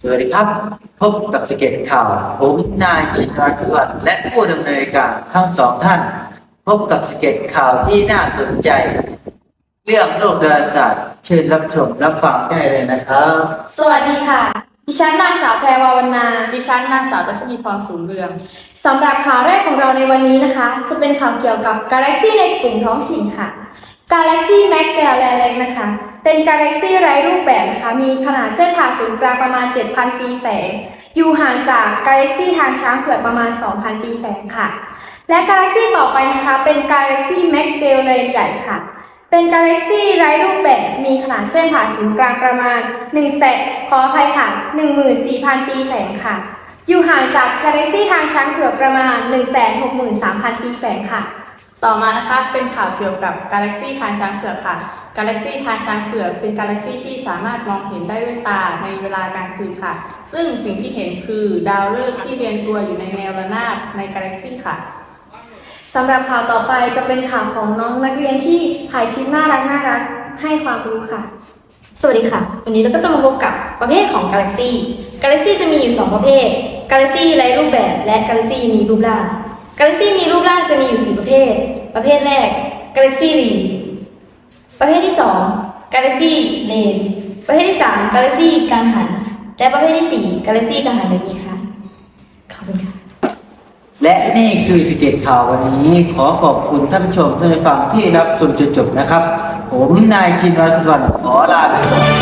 สวัสดีครับ พบกับสเก็ตข่าว ผมนายชินรัตน์พุทธวัฒน์และผู้ดำเนินรายการทั้งสองท่าน พบกับสเก็ตข่าวที่น่าสนใจ เรื่องโลกดาราศาสตร์ เชิญรับชมรับฟังได้เลยนะครับ สวัสดีค่ะ ดิฉันนางสาวแพรวาวรรณาดิฉันนางสาวรัชนีพรสูงเรืองสำหรับข่าวแรกของเราในวันนี้นะคะ จะเป็นข่าวเกี่ยวกับกาแล็กซี่ในกลุ่มท้องถิ่นค่ะ กาแล็กซี่แม็กเจลแลเล็กนะคะ เป็นกาแล็กซี่ไร้รูปแบบนะคะ มีขนาดเส้นผ่าศูนย์กลางประมาณ 7,000 ปีแสง อยู่ห่างจากกาแล็กซี่ทางช้างเผือกประมาณ 2,000 ปีแสงค่ะ และกาแล็กซี่ต่อไปนะคะ เป็นกาแล็กซี่แม็กเจลเลนใหญ่ค่ะ เป็นกาแล็กซี่ไร้รูปแบบ มีขนาดเส้นผ่าศูนย์กลางประมาณ1แสนขออภัยค่ะ 14,000 ปีแสงค่ะ อยู่ห่างจากกาแล็กซี่ทางช้างเผือกประมาณ 163,000 ปีแสงค่ะ ต่อมานะคะเป็นข่าวเกี่ยวกับกาแล็กซี่ทางช้างเผือกค่ะ กาแล็กซี่ทางช้างเผือกเป็นกาแล็กซี่ที่สามารถมองเห็นได้ด้วยตาในเวลากลางคืนค่ะ ซึ่งสิ่งที่เห็นคือดาวฤกษ์ที่เรียงตัวอยู่ในแนวระนาบในกาแล็กซี่ค่ะสำหรับข่าวต่อไปจะเป็นข่าวของน้องนักเรียนที่ถ่ายคลิปน่ารักน่ารักให้ความรู้ค่ะ สวัสดีค่ะ วันนี้เราก็จะมาพบกับประเภทของกาแล็กซี่ กาแล็กซี่จะมีอยู่ 2 ประเภท กาแล็กซี่ไร้รูปแบบและกาแล็กซี่มีรูปร่าง กาแล็กซี่มีรูปร่างจะมีอยู่ 4 ประเภท ประเภทแรกกาแล็กซี่รีประเภทที่ 2กาแล็กซี่เลน ประเภทที่ 3กาแล็กซี่กังหัน และประเภทที่ 4กาแล็กซี่กังหันแบบนี้ค่ะ ขอบคุณค่ะ และนี่คือสเก็ตข่าววันนี้ ขอขอบคุณท่านผู้ชมท่านผู้ฟังที่รับชมจนจบนะครับ ผมนายชินรัตน์วันขอลาไปก่อน